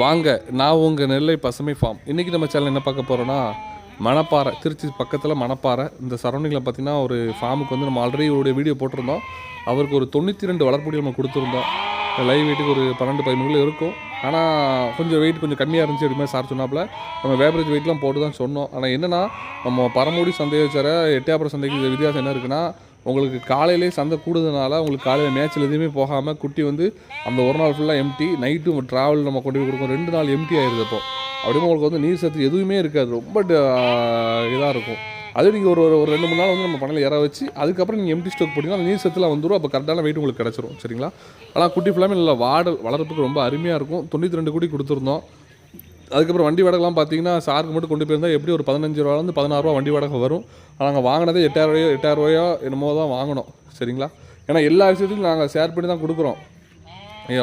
வாங்க நான் உங்கள் நெல்லை பசுமை ஃபார்ம் இன்றைக்கி நம்ம சேனல் என்ன பார்க்க போகிறோன்னா மணப்பாறை. திருச்சி பக்கத்தில் மணப்பாறை. இந்த சரௌண்டிங்கில் பார்த்தீங்கன்னா ஒரு ஃபார்முக்கு வந்து நம்ம ஆல்ரெடி ஒரு வீடியோ போட்டிருந்தோம். அவருக்கு ஒரு தொண்ணூற்றி ரெண்டு வளர்ப்புடி நம்ம கொடுத்துருந்தோம். லைவ் வெயிட்டுக்கு ஒரு பன்னெண்டு பதிமூணு இருக்கும். ஆனால் கொஞ்சம் வெயிட் கொஞ்சம் கம்மியாக இருந்துச்சு அப்படி மாதிரி சார் சொன்னாப்புல. நம்ம வேவரேஜ் வெயிட்லாம் போட்டு தான் சொன்னோம். ஆனால் என்னென்னா நம்ம பரமூடி சந்தையை வச்சார எட்டியாபுரம் சந்தைக்கு வித்தியாசம் என்ன இருக்குன்னா உங்களுக்கு காலையிலே சந்தை கூடுதுனால உங்களுக்கு காலையில் மேட்ச்சில் எதுவுமே போகாமல் குட்டி வந்து அந்த ஒரு நாள் ஃபுல்லாக எம்டி நைட்டு ட்ராவல் நம்ம கொண்டு போய் கொடுக்கும். ரெண்டு நாள் எம்டி ஆயிடுது அப்போ. அப்படியே உங்களுக்கு வந்து நீர் சத்து எதுவுமே இருக்காது. ரொம்ப இதாக இருக்கும். அது நீங்கள் ஒரு ஒரு ரெண்டு மூணு நாள் வந்து நம்ம பண்ணையில் இற வச்சு அதுக்கப்புறம் நீங்கள் எம்டி ஸ்டோக் போட்டிங்கன்னா அந்த நீர் சத்துலாம் வந்துடும் அப்போ கரெக்டான வெயிட் உங்களுக்கு கிடச்சிரும். சரிங்களா? ஆனால் குட்டி ஃபுல்லாமே நல்லா வாட வளர்ப்புக்கு ரொம்ப அருமையாக இருக்கும். தொண்ணூற்றி ரெண்டு குட்டி கொடுத்துருந்தோம். அதுக்கப்புறம் வண்டி வாடகைலாம் பார்த்தீங்கன்னா சாருக்கு மட்டும் கொண்டு போயிருந்தால் எப்படி ஒரு பதினஞ்சு ரூபாலேருந்து பதினாறுரூவா வண்டி வாடகை வரும். நாங்கள் வாங்கினதே எட்டாயிரம் ரூபாயோ எட்டாயிரம் ரூபாயோ என்னமோ தான் வாங்கினோம். சரிங்களா? ஏன்னா எல்லா விஷயத்துக்கும் நாங்கள் ஷேர் பண்ணி தான் கொடுக்குறோம்.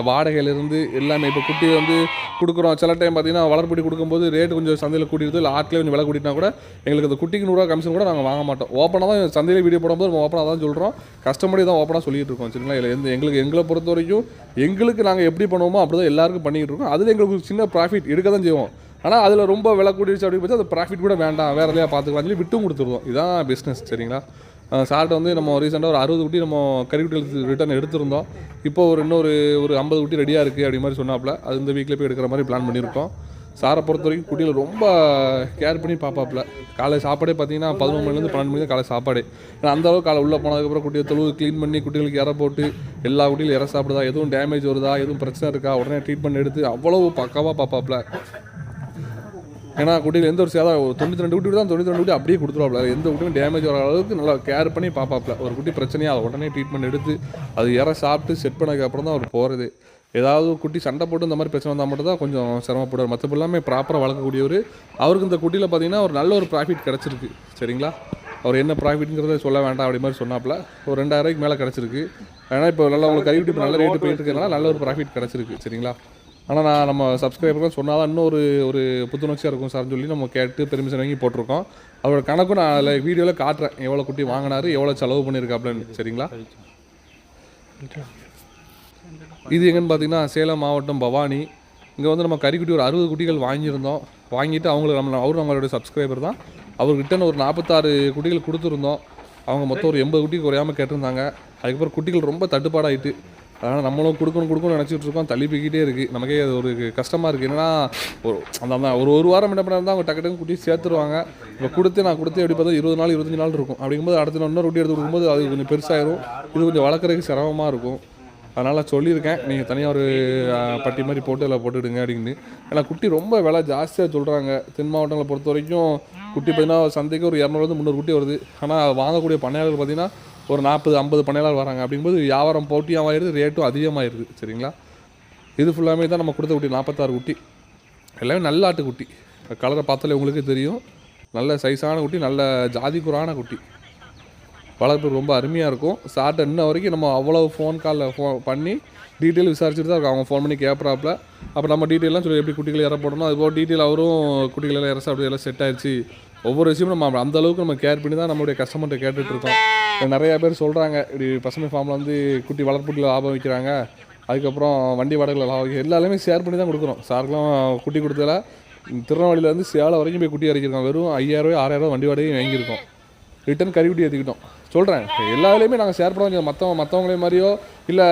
வாடகையிலேருந்து எல்லாமே இப்போ குட்டி வந்து கொடுக்குறோம். சில டைம் பார்த்தீங்கன்னா வளர்ப்புடி கொடுக்கும்போது ரேட்டு கொஞ்சம் சந்தையில் கூட்டிடுது இல்லை ஆட்களே கொஞ்சம் விலை கூட்டினா கூட எங்களுக்கு அந்த குட்டிக்கு நூறுரூவா கமிஷன் கூட நாங்கள் வாங்க மாட்டோம். ஓப்பனாக தான் சந்தையில் வீடியோ போடும்போது நம்ம ஓப்பனாக தான் சொல்கிறோம் கஸ்டமரே தான் ஓப்பனாக சொல்லிட்டு இருக்கோம். சரிங்களா? இல்லை எந்த எங்களுக்கு எங்களை பொறுத்த வரைக்கும் எங்களுக்கு நாங்கள் எப்படி பண்ணுவோமோ அப்படி தான் எல்லாருக்கும் பண்ணிக்கிட்டு இருக்கோம். அதில் எங்களுக்கு சின்ன ப்ராஃபிட் எடுக்க தான் செய்வோம். ஆனால் அதில் ரொம்ப விலை கூட்டிடுச்சு அப்படின்னு பார்த்தா அந்த ப்ராஃபிட் கூட வேண்டாம். வேறு எதையா பார்த்துக்கலாம். சொல்லி விட்டும் கொடுத்துருவோம் இதுதான் பிஸ்னஸ் சரிங்களா? சார்ட்ட வந்து நம்ம ரீசெண்டாக ஒரு அறுபது குட்டி நம்ம கறிக்குட்டி ரிட்டர்ன் எடுத்திருந்தோம். இப்போ ஒரு இன்னொரு ஒரு ஐம்பது குட்டி ரெடியாக இருக்குது அப்படி மாதிரி சொன்னாப்புல அது இந்த வீக்கில் போய் எடுக்கிற மாதிரி பிளான் பண்ணியிருக்கோம். சாரை பொறுத்த வரைக்கும் குட்டியில் ரொம்ப கேர் பண்ணி பார்ப்பாப்புல காலை சாப்பாடே பார்த்தீங்கன்னா பதினொன்று மணிலேருந்து பன்னெண்டு மணி தான் காலை சாப்பாடு. ஏன்னா அந்தளவுக்கு காலை உள்ளே போனதுக்கப்புறம் குட்டியை தொழுவு க்ளீன் பண்ணி குட்டிகளுக்கு இற போட்டு எல்லா குட்டியிலும் இற சாப்பிடுதா? எதுவும் டேமேஜ் வருதா? எதுவும் பிரச்சனை இருக்கா? உடனே ட்ரீட்மெண்ட் எடுத்து அவ்வளவு பக்காவாக பார்ப்பாப்புல ஏன்னா குட்டியில் எந்த ஒரு சேதம் ஒரு தொண்ணூற்றி ரெண்டு குட்டி தான் தொண்ணூற்றி ரெண்டு குட்டி அப்படியே கொடுத்துருவாப்ல. எந்த குட்டியும் டேமேஜ் வர அளவுக்கு நல்லா கேர் பண்ணி பார்ப்பாப்ல ஒரு குட்டி பிரச்சனையாக அதை உடனே ட்ரீட்மெண்ட் எடுத்து அது இற சாப்பிட்டு செட் பண்ணதுக்கு தான் அவர் போகிறது ஏதாவது குட்டி சண்டை போட்டு இந்த மாதிரி பிரச்சனை வந்தால் மட்டும் தான் கொஞ்சம் சிரமப்படுவார். மற்றபடி எல்லாமே ப்ராப்பராக வளர்க்கக்கூடியவர். அவருக்கு இந்த குட்டியில் பார்த்தீங்கன்னா ஒரு நல்ல ஒரு ப்ராஃபிட் கிடச்சிருக்கு. சரிங்களா? அவர் என்ன ப்ராஃபிட்ங்கிறத சொல்ல வேண்டாம் அப்படி மாதிரி சொன்னாப்புல ஒரு ரெண்டாயிரம் ரூபாய்க்கு மேலே கிடச்சிருக்கு. ஏன்னா இப்போ நல்லா உங்களுக்கு கறிக்குட்டி குட்டி இப்போ நல்ல ரேட்டு போயிட்டு இருக்கிறதுனால நல்ல ஒரு ப்ராஃபிட் கிடச்சிருக்கு. சரிங்களா? ஆனால் நான் நம்ம சப்ஸ்கிரைபருக்கு சொன்னால் தான் இன்னும் ஒரு ஒரு புத்துணர்ச்சியாக இருக்கும் சார்னு சொல்லி நம்ம கேட்டு பெர்மிஷன் வாங்கி போட்டிருக்கோம். அவரோட கணக்கும் நான் அதில் வீடியோவில் காட்டுறேன். எவ்வளோ குட்டி வாங்கினாரு எவ்வளோ செலவு பண்ணியிருக்காப்லன்னு சரிங்களா? இது எங்கன்னு பார்த்தீங்கன்னா சேலம் மாவட்டம் பவானி. இங்கே வந்து நம்ம கறிக்குட்டி ஒரு அறுபது குட்டிகள் வாங்கியிருந்தோம். வாங்கிட்டு அவங்களுக்கு நம்ம அவரும் நம்மளோட சப்ஸ்கிரைபர் தான். அவர் ஒரு நாற்பத்தாறு குட்டிகள் கொடுத்துருந்தோம். அவங்க மொத்தம் ஒரு எண்பது குட்டி குறையாமல் கேட்டிருந்தாங்க. அதுக்கப்புறம் குட்டிகள் ரொம்ப தட்டுப்பாடாயிட்டு அதனால் நம்மளும் கொடுக்கணும் கொடுக்கணும்னு நினச்சிட்டு இருக்கோம். தள்ளி போய்கிட்டே இருக்குது நமக்கே அது ஒரு கஷ்டமாக இருக்குது என்னன்னா ஒரு அந்த ஒரு ஒரு வாரம் என்ன பண்ணால் அவங்க டக்கு டக்கு குட்டி சேர்த்துருவாங்க. இப்போ கொடுத்து நான் கொடுத்து எப்படி பார்த்தா இருபது நாள் இருபத்தஞ்சு நாள் இருக்கும். அப்படிங்கும்போது அடுத்த இன்னொரு ரொட்டி எடுத்து கொடுக்கும்போது அது கொஞ்சம் பெருசாகிடும் இது கொஞ்சம் வளர்க்குறதுக்கு சிரமமாக இருக்கும். அதனால் சொல்லியிருக்கேன். நீங்கள் தனியாக ஒரு பட்டி மாதிரி போட்டு அதில் போட்டுடுங்க அப்படின்னு ஏன்னா குட்டி ரொம்ப விலை ஜாஸ்தியாக சொல்கிறாங்க தென் மாவட்டங்களை பொறுத்த வரைக்கும் குட்டி பார்த்தீங்கன்னா சந்தைக்கு ஒரு இரநூறுலேருந்து முந்நூறு குட்டி வருது. ஆனால் வாங்கக்கூடிய பண்ணையாளர்கள் பார்த்தீங்கன்னா ஒரு நாற்பது ஐம்பது பண்ணையாளர் வராங்க அப்படிங்கும்போது வியாபாரம் போட்டியாகிடுது ரேட்டும் அதிகமாகிடுது சரிங்களா? இது ஃபுல்லாமே தான் நம்ம கொடுத்த குட்டி நாற்பத்தாறு குட்டி. எல்லாமே நல்ல ஆட்டு குட்டி. கலரை பார்த்தாலே உங்களுக்கு தெரியும். நல்ல சைஸான குட்டி நல்ல ஜாதிக்குறான குட்டி. வளர்ப்பு ரொம்ப அருமையாக இருக்கும். சார்ட்டை இன்ன வரைக்கும் நம்ம அவ்வளோ ஃபோன் காலில் ஃபோன் பண்ணி டீட்டெயில் விசாரிச்சுட்டு தான் இருக்கும். அவங்க ஃபோன் பண்ணி கேட்குறாப்புல. அப்போ நம்ம டீட்டெயிலாம் சொல்லி எப்படி குட்டிகளை இற போடணும். அதுபோல் டீட்டெயில் அவரும் குட்டிகளெல்லாம் இறசா அப்படி எல்லாம் செட் ஆயிடுச்சு ஒவ்வொரு விஷயமும் நம்ம அந்த அளவுக்கு நம்ம கேர் பண்ணி தான் நம்மளுடைய கஸ்டமர்கிட்ட கேட்டுட்ருக்கோம் நிறைய பேர் சொல்கிறாங்க இப்படி பசுமை ஃபார்மில் வந்து குட்டி வளர்ப்புட்டியில் லாபம் வைக்கிறாங்க. அதுக்கப்புறம் வண்டி வாடகையில் லாபம் எல்லாருமே ஷேர் பண்ணி தான் கொடுக்குறோம். சாருக்கெலாம் குட்டி கொடுத்ததில் திருநெல்வேலியிலேருந்து சேலம் வரைக்கும் போய் குட்டி இறக்கிருக்கோம் வெறும் ஐயாயிரம் ஆறாயிரம் வண்டி வாடகையும் வாங்கியிருக்கோம். ரிட்டன் கறிக்குட்டி ஏற்றிக்கிட்டோம் சொல்கிறேன் எல்லா வேலையுமே நாங்கள் ஷேர் பண்ண மற்றவங்க மற்றவங்களே மாதிரியோ இல்லை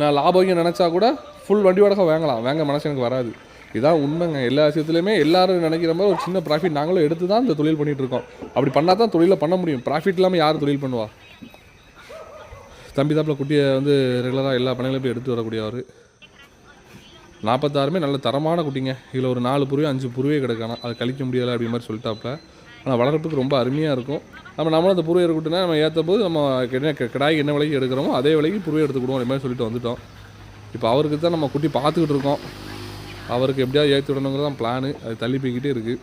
நான் லாபம் நினச்சா கூட ஃபுல் வண்டி வாடகை வாங்கலாம். வாங்க மனசு எனக்கு வராது. இதான் உண்மைங்க. எல்லா விஷயத்துலையுமே எல்லாரும் நினைக்கிற மாதிரி ஒரு சின்ன ப்ராஃபிட் நாங்களும் எடுத்து தான் இந்த தொழில் பண்ணிகிட்ருக்கோம் இருக்கோம். அப்படி பண்ணால் தான் தொழிலை பண்ண முடியும். ப்ராஃபிட் இல்லாமல் யார் தொழில் பண்ணுவா? தம்பி தாப்பில் குட்டியை வந்து ரெகுலராக எல்லா பணிகளையும் போய் எடுத்து வரக்கூடியவர். நாற்பத்தாறுமே நல்ல தரமான குட்டிங்க. இதில் ஒரு நாலு புருவே அஞ்சு புருவே கிடக்கணும் அது கழிக்க முடியலை அப்படி மாதிரி சொல்லிட்டாப்புல. ஆனால் வளர்ப்புக்கு ரொம்ப அருமையாக இருக்கும். நம்ம நம்மளும் அந்த புருவை இருக்கட்டும்னா நம்ம ஏற்றும் போது நம்ம என்ன கிடாய்க்கு என்ன விலைக்கு எடுக்கிறோமோ அதே விலைக்கு புருவை எடுத்துக்கிடுவோம் அப்படி மாதிரி சொல்லிட்டு வந்துட்டோம். இப்போ அவருக்கு தான் நம்ம குட்டி பார்த்துக்கிட்டு இருக்கோம். அவருக்கு எப்படியாவது ஏற்றி விடணுங்கிறது தான் பிளானு அது தள்ளி போய்கிட்டே இருக்குது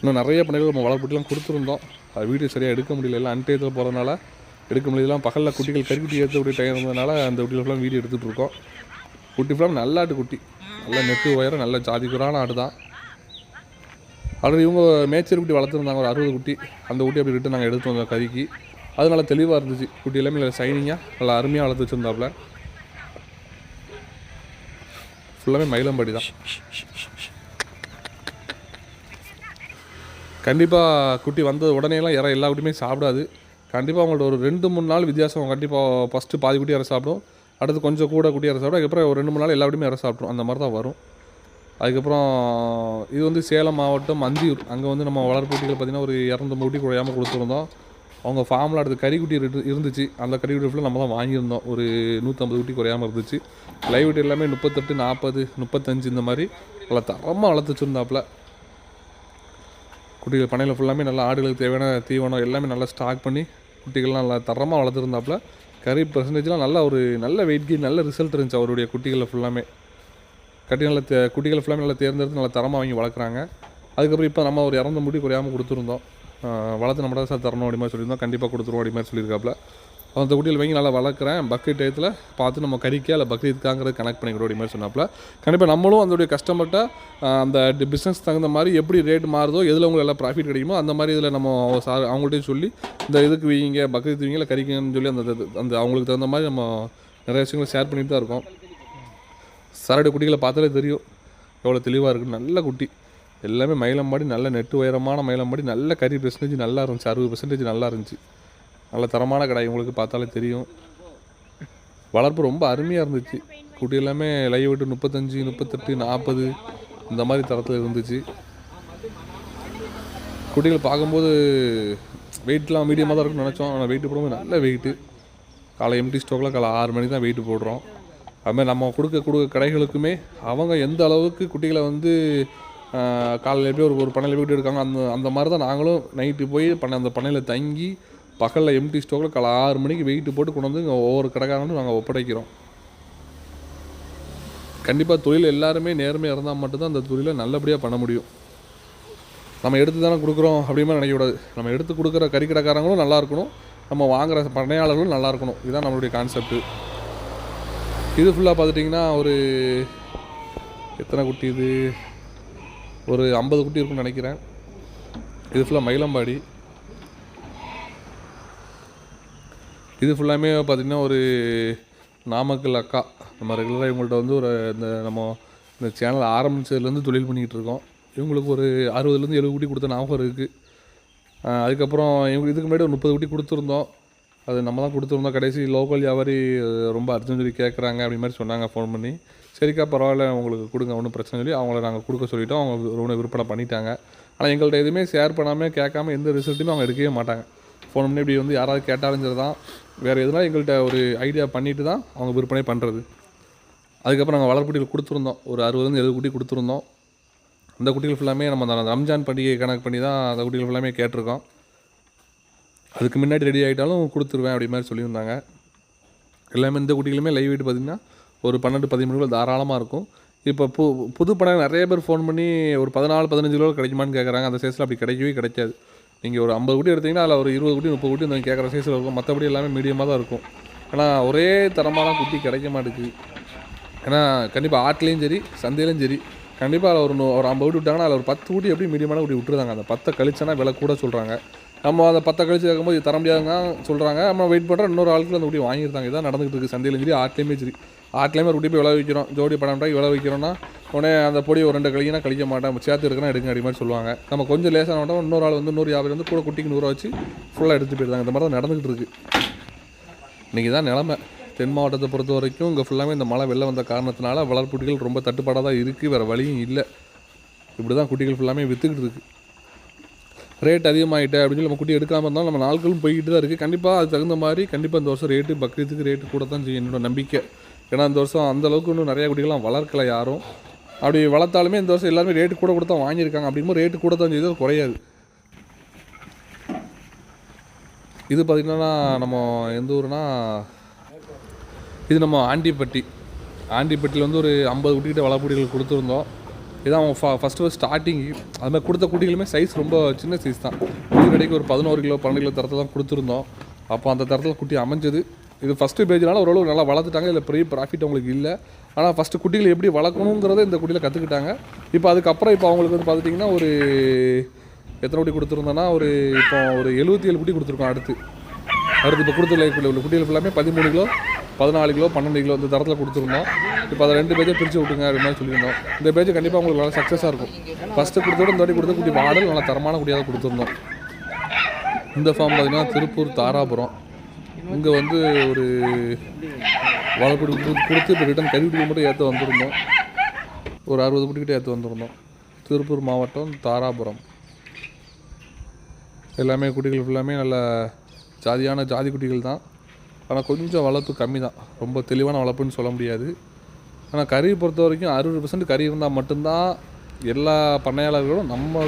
இன்னும் நிறைய பண்ணைகள் நம்ம வளர்ப்புட்டிலாம் கொடுத்துருந்தோம். அது வீடியோ சரியாக எடுக்க முடியல. எல்லாம் அன்டயத்தில் போகிறதுனால எடுக்க முடியலாம் பகலில் குட்டிகள் கறிக்குட்டி ஏற்றக்கூடிய டைம் இருந்ததுனால அந்த குட்டியில் ஃபுல்லாக வீடியோ எடுத்துகிட்டு இருக்கோம். குட்டி ஃபுல்லாக நல்ல ஆட்டு குட்டி. நல்லா நெட்டு உயரம் நல்ல ஜாதிக்குறான ஆடு தான். ஆல்ரெடி இவங்க மேச்சர் குட்டி வளர்த்துருந்தாங்க. ஒரு அறுபது குட்டி. அந்த குட்டி அப்படி விட்டு நாங்கள் எடுத்து வந்தோம் கறிக்கு. அது நல்லா தெளிவாக இருந்துச்சு. குட்டி எல்லாமே நல்லா சைனிங்காக நல்லா அருமையாக வளர்த்து வச்சுருந்தாப்புல. ஃபுல்லாமே மயிலம்பாடி தான். கண்டிப்பாக குட்டி வந்த உடனேலாம் இற எல்லா குட்டியுமே சாப்பிடாது. கண்டிப்பாக அவங்கள்ட்ட ஒரு ரெண்டு மூணு நாள் வித்தியாசம். கண்டிப்பாக ஃபஸ்ட்டு பாதி குட்டி இற சாப்பிடும். அடுத்து கொஞ்சம் கூட குட்டி இற சாப்பிடும். அதுக்கப்புறம் ஒரு ரெண்டு மூணு நாள் எல்லா குட்டியுமே இற சாப்பிடும் அந்த மாதிரி தான் வரும். அதுக்கப்புறம் இது வந்து சேலம் மாவட்டம் அந்தியூர். அங்கே வந்து நம்ம வளர்ப்புட்டிகள் பார்த்திங்கன்னா ஒரு இரநூத்தம்பது குட்டி குறையாமல் கொடுத்துருந்தோம். அவங்க ஃபார்மில் அடுத்த கறிக்குட்டி இரு- இருந்துச்சு. அந்த கறிக்குட்டி ஃபுல்லாக நம்ம தான் வாங்கியிருந்தோம். ஒரு நூற்றம்பது குட்டி குறையாமல் இருந்துச்சு. லைவ் எல்லாமே முப்பத்தெட்டு நாற்பது முப்பத்தஞ்சு இந்த மாதிரி நல்லா தரமாக வளர்த்து வச்சுருந்தாப்புல குட்டிகள் பண்ணையில் ஃபுல்லாமே நல்லா ஆடுகளுக்கு தேவையான தீவனம் எல்லாமே நல்லா ஸ்டாக் பண்ணி குட்டிகள்லாம் நல்லா தரமாக வளர்த்துருந்தாப்புல. கறி பர்சன்டேஜ்லாம் நல்ல ஒரு நல்ல வெயிட் கெயின் நல்ல ரிசல்ட் இருந்துச்சு அவருடைய குட்டிகளில் ஃபுல்லாமே கட்டி நல்ல தே ஃபுல்லாமே நல்லா தேர்ந்தெடுத்து நல்லா தரமாக வாங்கி வளர்க்குறாங்க. அதுக்கப்புறம் இப்போ நம்ம ஒரு இறந்த முடி குறையாமல் கொடுத்துருந்தோம். வளர்த்து நம்ம தான் சார் தரணும் அப்படி மாதிரி சொல்லியிருந்தோம். கண்டிப்பாக கொடுத்துருவோம் அப்படி மாதிரி சொல்லியிருக்காப்புல. அந்த குட்டியில் வாங்கி நல்லா வளர்க்குறேன். பக்ரீத் டயத்தில் பார்த்து நம்ம கறிக்கே இல்லை பக்ரீத்காங்கிறது கனெக்ட் பண்ணிக்கிறோம் அப்படி மாதிரி சொன்னாப்புல. கண்டிப்பாக நம்மளும் அதோடைய கஸ்டமர்கிட்ட அந்த பிஸ்னஸ் தகுந்த மாதிரி எப்படி ரேட் மாறுதோ எதில் உங்களுக்கு எல்லாம் ப்ராஃபிட் கிடைக்குமோ அந்த மாதிரி இதில் நம்ம சார் அவங்கள்ட்டையும் சொல்லி இந்த இதுக்கு வீங்க பக்ரீத் வீங்க இல்லை கறிக்குங்கன்னு சொல்லி அந்த அந்த அவங்களுக்கு தகுந்த மாதிரி நம்ம நிறைய விஷயங்களை ஷேர் பண்ணிட்டு தான் இருக்கோம். சாரோடைய குட்டிகளை பார்த்தாலே தெரியும். எவ்வளோ தெளிவாக இருக்குது நல்ல குட்டி. எல்லாமே மயிலம்பாடி நல்ல நெட்டு உயரமான மயிலம்பாடி நல்ல கறி பெர்சன்டேஜ் நல்லா இருந்துச்சு. அறுபது பெர்சன்டேஜ் நல்லா இருந்துச்சு. நல்ல தரமான கடை உங்களுக்கு பார்த்தாலே தெரியும். வளர்ப்பு ரொம்ப அருமையாக இருந்துச்சு. குட்டி எல்லாமே லைவ் விட்டு முப்பத்தஞ்சு முப்பத்தெட்டு நாற்பது இந்த மாதிரி தரத்தில் இருந்துச்சு. குட்டிகள் பார்க்கும்போது வெயிட்லாம் மீடியமாக தான் இருக்கும்னு நினச்சோம். ஆனால் வெயிட் போடும்போது நல்ல வெயிட்டு காலை எம்டி ஸ்டோக்கில் காலை ஆறு மணிக்கு தான் வெயிட் போடுறோம். அதுமாதிரி நம்ம கொடுக்க கொடுக்க கடைகளுக்குமே அவங்க எந்த அளவுக்கு குட்டிகளை வந்து காலையில் எப்படி ஒரு ஒரு பண்ணையில் போய்ட்டு இருக்காங்க அந்த அந்த மாதிரி தான் நாங்களும் நைட்டு போய் பண்ண அந்த பண்ணையில் தங்கி பகலில் எம்டி ஸ்டோக்கில் காலை ஆறு மணிக்கு வெயிட் போட்டு கொண்டு வந்து இங்கே ஒவ்வொரு கடைக்காரங்களும் நாங்கள் ஒப்படைக்கிறோம். கண்டிப்பாக தொழில் எல்லாருமே நேர்மையாக இருந்தால் மட்டும்தான் அந்த தொழிலை நல்லபடியாக பண்ண முடியும். நம்ம எடுத்து தானே கொடுக்குறோம் அப்படிமா நினைக்கக்கூடாது. நம்ம எடுத்து கொடுக்குற கறிக்கடைக்காரங்களும் நல்லா இருக்கணும். நம்ம வாங்குகிற பண்ணையாளர்களும் நல்லா இருக்கணும். இதுதான் நம்மளுடைய கான்செப்ட்டு இது ஃபுல்லாக பார்த்துட்டிங்கன்னா ஒரு எத்தனை குட்டி இது? ஒரு ஐம்பது குட்டி இருக்கும்னு நினைக்கிறேன். இது ஃபுல்லாக மயிலம்பாடி. இது ஃபுல்லாமே பார்த்திங்கன்னா ஒரு நாமக்கல் அக்கா. நம்ம ரெகுலராக இவங்கள்ட்ட வந்து ஒரு இந்த நம்ம இந்த சேனல் ஆரம்பிச்சதுலேருந்து தொழில் பண்ணிக்கிட்டு இருக்கோம். இவங்களுக்கு ஒரு அறுபதுலேருந்து எழுபது குட்டி கொடுத்த ஞாபகம் இருக்குது அதுக்கப்புறம் இவங்க இதுக்கு முன்னாடி ஒரு முப்பது குட்டி கொடுத்துருந்தோம். அது நம்ம தான் கொடுத்துருந்தோம். கடைசி லோக்கல் வியாபாரி ரொம்ப அர்ஜென்ட் சொல்லி கேட்குறாங்க அப்படி மாதிரி சொன்னாங்க ஃபோன் பண்ணி. சரிக்கா பரவாயில்ல உங்களுக்கு கொடுங்க ஒன்றும் பிரச்சனை சொல்லி அவங்கள நாங்கள் கொடுக்க சொல்லிவிட்டோம் அவங்க ரொம்ப விற்பனை பண்ணிட்டாங்க. ஆனால் எங்கள்கிட்ட எதுவுமே ஷேர் பண்ணாமல் கேட்காம எந்த ரிசல்ட்டுமே அவங்க எடுக்கவே மாட்டாங்க. ஃபோன் பண்ணி இப்படி வந்து யாராவது கேட்டாலும் சரி தான் வேறு எதுனா எங்கள்கிட்ட ஒரு ஐடியா பண்ணிட்டு தான் அவங்க விற்பனை பண்ணுறது அதுக்கப்புறம் நாங்கள் வளர்க்குட்டிகள் கொடுத்துருந்தோம். ஒரு அறுபதுலேருந்து எழுபது குட்டி கொடுத்துருந்தோம். அந்த குட்டிகள் ஃபுல்லாமே நம்ம அந்த ரம்ஜான் பண்டிகை கணக்கு பண்ணி தான் அந்த குட்டிகள் ஃபுல்லாமே கேட்டிருக்கோம். அதுக்கு முன்னாடி ரெடி ஆகிட்டாலும் கொடுத்துருவேன் அப்படி மாதிரி சொல்லியிருந்தாங்க. எல்லாமே இந்த குட்டிகளுமே லைவ் வீட்டு பார்த்திங்கன்னா ஒரு பன்னெண்டு பதிமூணு தாராளமாக இருக்கும். இப்போ பு புது படம் நிறைய பேர் ஃபோன் பண்ணி ஒரு பதினாலு பதினஞ்சு கிலோ கிடைக்குமான்னு கேட்குறாங்க அந்த சைஸில் அப்படி கிடைக்கவே கிடைக்காது. நீங்கள் ஒரு ஐம்பது குட்டி எடுத்தீங்கன்னா அதில் ஒரு இருபது குட்டி முப்பது குட்டி இந்த கேட்குற சைஸில் இருக்கும். மற்றபடி எல்லாமே மீடியமாக தான் இருக்கும். ஆனால் ஒரே தரமான குட்டி கிடைக்க மாட்டேங்குது ஏன்னா கண்டிப்பாக ஆட்லேயும் சரி சந்தையிலையும் சரி கண்டிப்பாக அதில் ஒரு ஒரு ஐம்பது குட்டி விட்டாங்கன்னா அதில் ஒரு பத்து கூட்டி எப்படி மீடியமான கூட்டி விட்டுருந்தாங்க அந்த பத்தை கழிச்சனா விலை கூட சொல்கிறாங்க நம்ம அந்த பத்த கழிச்சு கேட்கும்போது இது தர முடியாதுங்க சொல்கிறாங்க நம்ம வெயிட் பண்ணுற இன்னொரு ஆளுக்கு அந்த குட்டி வாங்கியிருந்தாங்க. இதான் நடந்துகிட்டு இருக்குது சந்தையிலும் சரி ஆட்லேயுமே சரி. ஆட்லேயுமே ஒரு குட்டி போய் விளை வைக்கிறோம். ஜோடி பன்னெண்டு ரூபாய்க்கு விளை வைக்கிறோன்னா உடனே அந்த பொடி ஒரு ரெண்டு கழிக்கினா கழிக்க மாட்டேன். சேர்த்து இருக்குன்னா எடுங்க அப்படி மாதிரி சொல்லுவாங்க. நம்ம கொஞ்சம் லேசான மாட்டோம் இன்னொரு ஆள் வந்து நூறு யாபை வந்து கூட குட்டிக்கு நூறுரூவா வச்சு ஃபுல்லாக எடுத்து போயிருந்தாங்க இந்த மாதிரி தான் நடந்துகிட்டு இருக்குது இன்றைக்கி தான் நிலமை. தென் மாவட்டத்தை பொறுத்த வரைக்கும் இங்கே ஃபுல்லாமே இந்த மழை வெளில வந்த காரணத்தினால வளர்ப்புட்டிகள் ரொம்ப தட்டுப்பாடாக தான் இருக்குது வேறு வழியும் இல்லை. இப்படி தான் குட்டிகள் ஃபுல்லாமே விற்றுக்கிட்டு இருக்குது ரேட் அதிகமாகிட்டு அப்படின்னு சொல்லி நம்ம குட்டி எடுக்காமல் இருந்தாலும் நம்ம நாட்களும் போய்கிட்டு தான் இருக்குது கண்டிப்பாக அது தகுந்த மாதிரி கண்டிப்பாக இந்த வருஷம் ரேட்டு பக்ரீத்துக்கு ரேட்டு கூட தான் செய்யும் என்னோட நம்பிக்கை. ஏன்னா இந்த வருஷம் அந்தளவுக்கு இன்னும் நிறையா குட்டிகள்லாம் வளர்க்கல யாரும். அப்படி வளர்த்தாலுமே இந்த வருஷம் எல்லாருமே ரேட்டு கூட கொடுத்தா வாங்கியிருக்காங்க அப்படிங்கும்போது ரேட்டு கூட தான் செய்யுது குறையாது. இது பார்த்திங்கன்னா நம்ம எந்த ஊர்னா இது நம்ம ஆண்டிப்பட்டி. ஆண்டிப்பட்டியில் வந்து ஒரு ஐம்பது குட்டிகிட்ட வளர்ப்புடிகள் கொடுத்துருந்தோம். இதான் அவன் ஃபா ஃபஸ்ட்டு ஃபஸ்ட் ஸ்டார்டிங் அது மாதிரி கொடுத்த குட்டிகளுமே சைஸ் ரொம்ப சின்ன சைஸ் தான். இது கடைக்கு ஒரு பதினோரு கிலோ பன்னெண்டு கிலோ தரத்தில் தான் கொடுத்துருந்தோம். அப்போ அந்த தரத்தில் குட்டி அமைஞ்சது. இது ஃபஸ்ட்டு பேஜ்னால ஓரளவு நல்லா வளர்த்துட்டாங்க இல்லை பெரிய ப்ராஃபிட் அவங்களுக்கு இல்லை. ஆனால் ஃபஸ்ட்டு குட்டிகளை எப்படி வளர்க்கணுங்கிறத இந்த குட்டியில் கற்றுக்கிட்டாங்க இப்போ அதுக்கப்புறம் இப்போ அவங்களுக்கு வந்து பார்த்துட்டிங்கன்னா ஒரு எத்தனை குட்டி கொடுத்துருந்தோன்னா ஒரு இப்போ ஒரு எழுபத்தி ஏழு குட்டி கொடுத்துருக்கோம் அடுத்து. அடுத்து இப்போ கொடுத்துள்ள உள்ள குட்டிகள் ஃபுல்லாமே பதிமூணு கிலோ பதினாலு கிலோ பன்னெண்டு கிலோ இந்த தரத்தில் கொடுத்துருந்தோம். இப்போ அதை ரெண்டு பேஜை பிரித்து விட்டுங்க அப்படி மாதிரி சொல்லியிருந்தோம். இந்த பேஜ் கண்டிப்பாக உங்களுக்கு நல்லா சக்ஸஸாக இருக்கும். ஃபஸ்ட்டு கொடுத்தோட இந்த வாட்டி கொடுத்த குட்டி மாடல் நல்லா தரமான குட்டியாக கொடுத்துருந்தோம். இந்த ஃபார்ம் பார்த்திங்கன்னா திருப்பூர் தாராபுரம். இங்கே வந்து ஒரு வளர்ப்பு கொடுத்து இப்போ ரிட்டன் கருவிட்டு மட்டும் ஏற்ற வந்திருந்தோம். ஒரு அறுபது குட்டிக்கிட்ட ஏற்ற வந்திருந்தோம். திருப்பூர் மாவட்டம் தாராபுரம். எல்லாமே குட்டிகள் ஃபுல்லாமே நல்ல ஜாதியான ஜாதி குட்டிகள் தான். ஆனால் கொஞ்சம் வளர்ப்பு கம்மி தான் ரொம்ப தெளிவான வளர்ப்புன்னு சொல்ல முடியாது. ஆனால் கறி பொறுத்த வரைக்கும் அறுபது பர்சன்ட் கறி இருந்தால் மட்டும்தான் எல்லா பண்ணையாளர்களும் நம்ம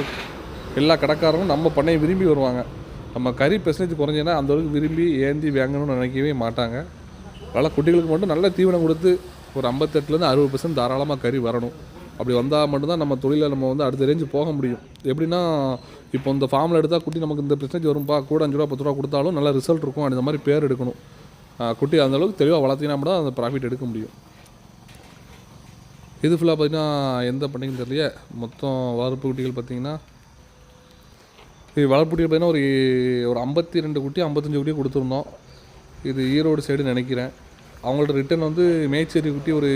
எல்லா கடைக்காரரும் நம்ம பண்ணையை விரும்பி வருவாங்க. நம்ம கறி பெர்சன்டேஜ் குறைஞ்சினா அந்த அளவுக்கு விரும்பி ஏந்தி வாங்கணும்னு நினைக்கவே மாட்டாங்க. அதனால் குட்டிகளுக்கு மட்டும் நல்ல தீவனம் கொடுத்து ஒரு ஐம்பத்தெட்டுலேருந்து அறுபது பர்சன்ட் தாராளமாக கறி வரணும். அப்படி வந்தால் மட்டும்தான் நம்ம தொழிலை நம்ம வந்து அடுத்த ரேஞ்சு போக முடியும். எப்படின்னா இப்போ இந்த ஃபார்மில் எடுத்தால் குட்டி நமக்கு இந்த பெர்சன்டேஜ் வரும்பா கூட அஞ்சு ரூபா பத்து ரூபா கொடுத்தாலும் நல்ல ரிசல்ட் இருக்கும். அந்த மாதிரி பேர் எடுக்கணும். குட்டி அந்த அளவுக்கு தெளிவாக வளர்த்தினா மட்டும் தான் அந்த ப்ராஃபிட் எடுக்க முடியும். இது ஃபுல்லாக பார்த்தீங்கன்னா எந்த பண்ணைக்கும் தெரியலையே. மொத்தம் வளர்ப்பு குட்டிகள் பார்த்தீங்கன்னா இது வளர்ப்பு குட்டிகள் பார்த்தீங்கன்னா ஒரு ஒரு ஐம்பத்தி ரெண்டு குட்டி ஐம்பத்தஞ்சு குட்டி கொடுத்துருந்தோம். இது ஈரோடு சைடு நினைக்கிறேன். அவங்கள்ட்ட ரிட்டர்ன் வந்து மேச்சேரி குட்டி ஒரு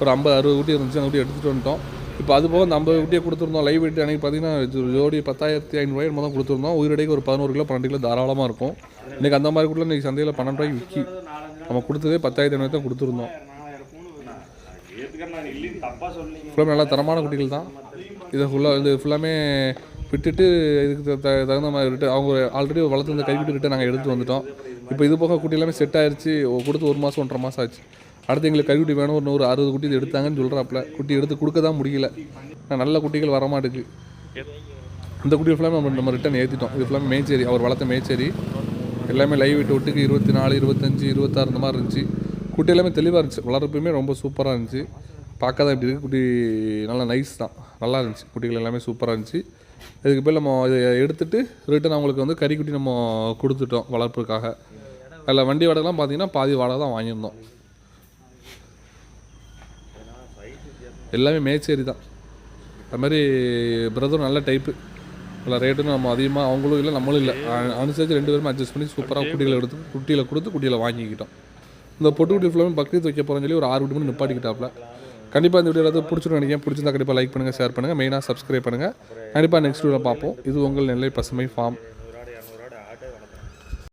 ஒரு ஐம்பது அறுபது குட்டி இருந்துச்சு. அந்த குட்டி எடுத்துகிட்டு வந்துட்டோம். இப்போ அது போக அந்த ஐம்பது குட்டியை கொடுத்துருந்தோம். லைவ் வெட்டி அன்றைக்கி பார்த்தீங்கன்னா ஜோடி பத்தாயிரத்தி ஐநூறுரூவாய் என்னமோ தான் கொடுத்துருந்தோம். உயிரிடைக்கு ஒரு பதினோரு கிலோ பன்னெண்டு கிலோ தாராளமாக இருக்கும். இன்றைக்கி அந்த மாதிரி கூட இன்றைக்கி சந்தையில் பன்னெண்டு ரூபாய்க்கு விற்கி நம்ம கொடுத்ததே பத்தாயிரத்தி ஐநூறு தான் கொடுத்துருந்தோம். ஃபுல்லாமே நல்லா தரமான குட்டிகள் தான். இதை ஃபுல்லாக இது ஃபுல்லாமே விட்டுட்டு இதுக்கு த- தகுந்த மாதிரி ரிட்டன் அவங்க ஆல்ரெடி வளர்த்து இந்த கைக்குட்டி ரிட்டன் நாங்கள் எடுத்து வந்துட்டோம். இப்போ இது போக குட்டி எல்லாமே செட் ஆயிடுச்சு கொடுத்து ஒரு மாதம் ஒன்றரை மாதம் ஆச்சு. அடுத்து எங்களுக்கு கைக்குட்டி வேணும் ஒரு நூறு அறுபது குட்டி இது எடுத்தாங்கன்னு சொல்கிறாப்புல குட்டி எடுத்து கொடுக்க தான் முடியல. நல்ல குட்டிகள் வரமாட்டுக்கு. இந்த குட்டி ஃபுல்லாமே நம்ம நம்ம ரிட்டன் ஏற்றிட்டோம் இது ஃபுல்லாமே மேச்சேரி அவர் வளர்த்த மேச்சேரி. எல்லாமே லைவ் விட்டு ஒட்டுக்கு இருபத்தி நாலு இருபத்தஞ்சி இருபத்தாறு இந்த மாதிரி இருந்துச்சு. குட்டி எல்லாமே தெளிவாக இருந்துச்சு. வளர்ப்புமே ரொம்ப சூப்பராக இருந்துச்சு. பார்க்க தான் இப்படி இருக்கு குட்டி நல்லா நைஸ் தான். நல்லா இருந்துச்சு. குட்டிகள் எல்லாமே சூப்பராக இருந்துச்சு. இதுக்கு பேர் நம்ம இதை எடுத்துட்டு ரிட்டன் அவங்களுக்கு வந்து கறிக்குட்டி நம்ம கொடுத்துட்டோம் வளர்ப்புக்காக. அதில் வண்டி வாடகைலாம் பார்த்தீங்கன்னா பாதி வாடகை தான் வாங்கியிருந்தோம். எல்லாமே மேச்சேரி தான். அது மாதிரி பிரதரும் நல்ல டைப்பு இல்லை ரேட்டும் நம்ம அதிகமாக அவங்களும் இல்லை நம்மளும் இல்லை. அ- அனுசரித்து ரெண்டு பேரும் அட்ஜஸ்ட் பண்ணி சூப்பராக குட்டிகளை எடுத்து குட்டியில் கொடுத்து குட்டியில் வாங்கிக்கிட்டோம். இந்த பொட்டு குட்டி ஃபுல்லாமே பக்கத்து வைக்க போகிறோம்னு சொல்லி ஒரு ஆறு மணி நிப்பாட்டிக்கிட்டாப்ல. கண்டிப்பாக இந்த வீடியோ ஏதாவது பிடிச்சிருன்னு நினைக்கிறேன். பிடிச்சிருந்தா கண்டிப்பாக லைக் பண்ணுங்கள் ஷேர் பண்ணுங்கள் மெயினாக சப்ஸ்கிரைப் பண்ணுங்கள் கண்டிப்பாக நெக்ஸ்ட் வீடியோ பார்ப்போம். இது உங்கள் நெல்லை பசுமை ஃபார்ம்